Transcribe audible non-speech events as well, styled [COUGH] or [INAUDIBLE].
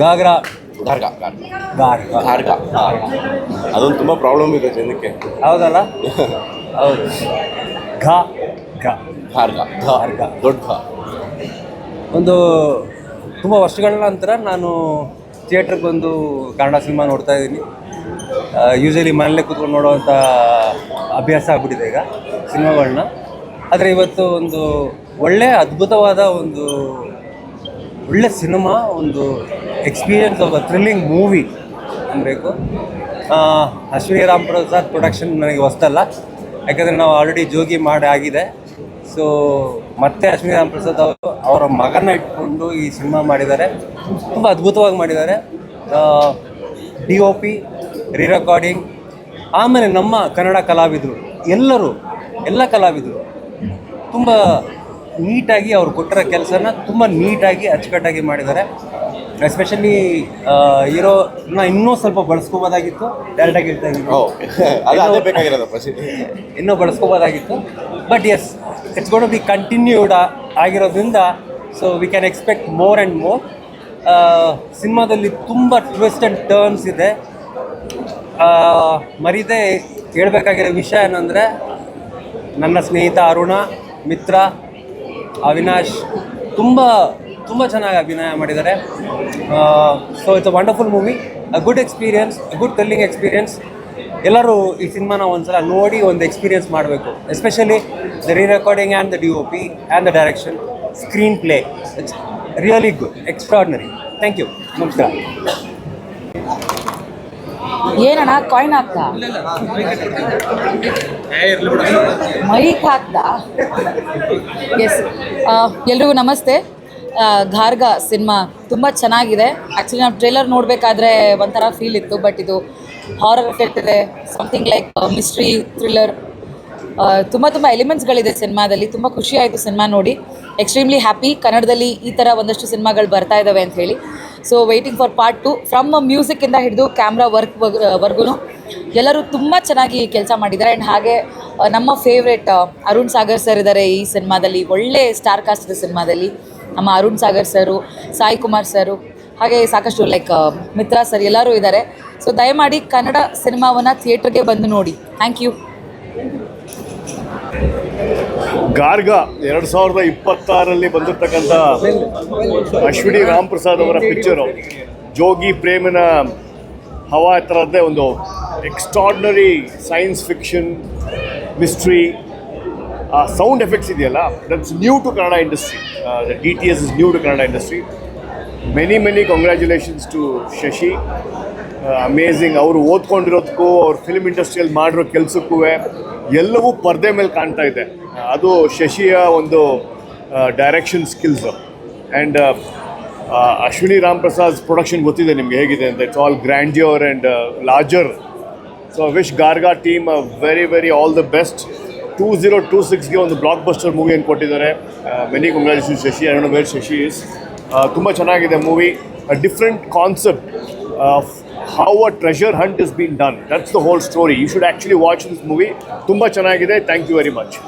Ghagra ಗಾರ್ಗ gar ಗಾರ್ಗ ಅದೊಂದು ತುಂಬ problem ಇದೆ ಜನಕ್ಕೆ. ಹೌದಲ್ಲ? [LAUGHS] ಹೌದು. ಘ ಘ. ಗಾರ್ಗ ಗಾರ್ಗ. ದೊಡ್ಡ ಒಂದು ತುಂಬ ವರ್ಷಗಳ ನಂತರ ನಾನು ಥಿಯೇಟ್ರಿಗೆ ಬಂದು ಕನ್ನಡ ಸಿನಿಮಾ ನೋಡ್ತಾ ಇದ್ದೀನಿ. ಯೂಶಲಿ ಮನೇಲೆ ಕೂತ್ಕೊಂಡು ನೋಡುವಂಥ ಅಭ್ಯಾಸ ಆಗ್ಬಿಟ್ಟಿದೆ ಈಗ ಸಿನಿಮಾಗಳನ್ನ ಆದರೆ ಇವತ್ತು ಒಂದು ಒಳ್ಳೆಯ ಅದ್ಭುತವಾದ ಒಂದು ಒಳ್ಳೆ ಸಿನಿಮಾ, ಒಂದು experience of a thrilling movie ಅನ್ಬೇಕು. ಅಶ್ವಿನಿ ರಾಮ್ ಪ್ರಸಾದ್ ಪ್ರೊಡಕ್ಷನ್ ನನಗೆ ಹೊಸ್ತಲ್ಲ. ಯಾಕಂದರೆ ನಾವು ಆಲ್ರೆಡಿ ಜೋಗಿ ಮಾಡಿ ಆಗಿದೆ. ಸೊ ಮತ್ತೆ ಅಶ್ವಿನಿ ರಾಮ್ ಪ್ರಸಾದ್ ಅವರು ಅವರ ಮಗನ ಇಟ್ಕೊಂಡು ಈ ಸಿನಿಮಾ ಮಾಡಿದ್ದಾರೆ. ತುಂಬ ಅದ್ಭುತವಾಗಿ ಮಾಡಿದ್ದಾರೆ. D O P re recording ಆಮೇಲೆ ನಮ್ಮ ಕನ್ನಡ ಕಲಾವಿದರು, ಎಲ್ಲರೂ, ಎಲ್ಲ ಕಲಾವಿದರು. ತುಂಬ ನೀಟಾಗಿ ಅವ್ರು ಕೊಟ್ಟಿರೋ ಕೆಲಸನ ತುಂಬ ನೀಟಾಗಿ ಅಚ್ಚುಕಟ್ಟಾಗಿ ಮಾಡಿದ್ದಾರೆ. ಎಸ್ಪೆಷಲಿ ಹೀರೋ ಇನ್ನೂ ಸ್ವಲ್ಪ ಬಳಸ್ಕೋಬೋದಾಗಿತ್ತು. ಡೈರೆಕ್ಟಾಗಿ ಹೇಳ್ತಾ ಇದ್ದೀನಿ. ಇನ್ನೂ ಬಳಸ್ಕೋಬೋದಾಗಿತ್ತು. But yes it's got be continued ಆಗಿರೋದ್ರಿಂದ so we can expect more and more ಸಿನಿಮಾದಲ್ಲಿ ತುಂಬ ಟ್ವಿಸ್ಟ್ ಆ್ಯಂಡ್ ಟರ್ನ್ಸ್ ಇದೆ. ಮರೀದೆ ಹೇಳ್ಬೇಕಾಗಿರೋ ವಿಷಯ ಏನಂದರೆ ನನ್ನ ಸ್ನೇಹಿತ ಅರುಣ ಮಿತ್ರ ಅವಿನಾಶ್ ತುಂಬ ತುಂಬ ಚೆನ್ನಾಗಿ ಅಭಿನಯ ಮಾಡಿದ್ದಾರೆ. So it's a wonderful movie a good experience good telling experience ಎಲ್ಲರೂ ಈ ಸಿನಿಮಾನ ಒಂದ್ಸಲ ನೋಡಿ ಒಂದು ಎಕ್ಸ್ಪೀರಿಯನ್ಸ್ ಮಾಡಬೇಕು. Especially the re recording and the D O P and the direction screenplay it's really good extraordinary thank you ನಮಸ್ಕಾರ ಏನಣ್ಣ coin ಹಾಕ್ದ? ಮೈಕ್ ಹಾಕ್ದ? ಎಸ್ ಎಲ್ರಿಗೂ ನಮಸ್ತೆ. ಘಾರ್ಗ ಸಿನಿಮಾ ತುಂಬ ಚೆನ್ನಾಗಿದೆ. ಆ್ಯಕ್ಚುಲಿ ನಾವು ಟ್ರೇಲರ್ ನೋಡಬೇಕಾದ್ರೆ ಒಂಥರ ಫೀಲ್ ಇತ್ತು ಬಟ್ ಇದು ಹಾರರ್ ಎಫೆಕ್ಟ್ ಇದೆ. ಸಮಥಿಂಗ್ ಲೈಕ್ ಮಿಸ್ಟ್ರಿ ಥ್ರಿಲ್ಲರ್ ತುಂಬ ತುಂಬ ಎಲಿಮೆಂಟ್ಸ್ಗಳಿದೆ ಸಿನಿಮಾದಲ್ಲಿ. ತುಂಬ ಖುಷಿ ಆಯಿತು ಸಿನಿಮಾ ನೋಡಿ. ಎಕ್ಸ್ಟ್ರೀಮ್ಲಿ ಹ್ಯಾಪಿ ಕನ್ನಡದಲ್ಲಿ ಈ ಥರ ಒಂದಷ್ಟು ಸಿನಿಮಾಗಳು ಬರ್ತಾ ಇದ್ದಾವೆ ಅಂತ ಹೇಳಿ. So waiting for part two from ಮ್ಯೂಸಿಕ್ಕಿಂದ ಹಿಡಿದು ಕ್ಯಾಮ್ರಾ ವರ್ಕ್ ವರ್ಗೂ ಎಲ್ಲರೂ ತುಂಬ ಚೆನ್ನಾಗಿ ಕೆಲಸ ಮಾಡಿದ್ದಾರೆ. ಆ್ಯಂಡ್ ಹಾಗೆ ನಮ್ಮ ಫೇವ್ರೆಟ್ ಅರುಣ್ ಸಾಗರ್ ಸರ್ ಇದ್ದಾರೆ ಈ ಸಿನಿಮಾದಲ್ಲಿ. ಒಳ್ಳೆ ಸ್ಟಾರ್ ಕಾಸ್ಟ್ ಇದೆ ಸಿನಿಮಾದಲ್ಲಿ. ನಮ್ಮ ಅರುಣ್ ಸಾಗರ್ ಸರು ಸಾಯಿ ಕುಮಾರ್ ಸರು ಹಾಗೆ ಸಾಕಷ್ಟು ಲೈಕ್ ಮಿತ್ರ ಸರ್ ಎಲ್ಲರೂ ಇದ್ದಾರೆ ಸೊ ದಯಮಾಡಿ ಕನ್ನಡ ಸಿನಿಮಾವನ್ನು ಥಿಯೇಟ್ರಿಗೆ ಬಂದು ನೋಡಿ. ಥ್ಯಾಂಕ್ ಯು ಗಾರ್ಗ ಎರಡು ಸಾವಿರದ ಇಪ್ಪತ್ತಾರಲ್ಲಿ ಬಂದಿರತಕ್ಕಂಥ ಅಶ್ವಿನಿ ರಾಮ್ ಪ್ರಸಾದ್ ಅವರ ಪಿಕ್ಚರು ಜೋಗಿ ಪ್ರೇಮನ ಹವಾ ಥರದ್ದೇ ಒಂದು ಎಕ್ಸ್ಟ್ರಾರ್ಡ್ನರಿ ಸೈನ್ಸ್ ಫಿಕ್ಷನ್ ಮಿಸ್ಟ್ರಿ ಆ ಸೌಂಡ್ ಎಫೆಕ್ಟ್ಸ್ ಇದೆಯಲ್ಲ that's new to Kannada industry D T S is new to Kannada industry many many congratulations to Shashi amazing, ಅವರು ಓದ್ಕೊಂಡಿರೋದಕ್ಕೂ ಅವ್ರ ಫಿಲ್ಮ್ ಇಂಡಸ್ಟ್ರಿಯಲ್ಲಿ ಮಾಡಿರೋ ಕೆಲಸಕ್ಕೂ, ಎಲ್ಲವೂ ಪರ್ದೆ ಮೇಲೆ ಕಾಣ್ತಾ ಇದೆ. ಅದು ಶಶಿಯ ಒಂದು direction skills and Ashwini Ram Prasad production ಗೊತ್ತಿದೆ ನಿಮ್ಗೆ ಹೇಗಿದೆ ಅಂತ. It's all grandeur and larger so wish Garga team very very all the best two zero two ಸಿಕ್ಸ್ಗೆ ಒಂದು ಬ್ಲಾಕ್ ಬಸ್ಟರ್ ಮೂವಿಯನ್ನು ಕೊಟ್ಟಿದ್ದಾರೆ. Many congratulation Shashi. I where Shashi is ತುಂಬ ಚೆನ್ನಾಗಿದೆ movie different concept how a treasure hunt is being done. That's the whole story. You should actually watch this movie. Tumba Chanagide. Thank you very much.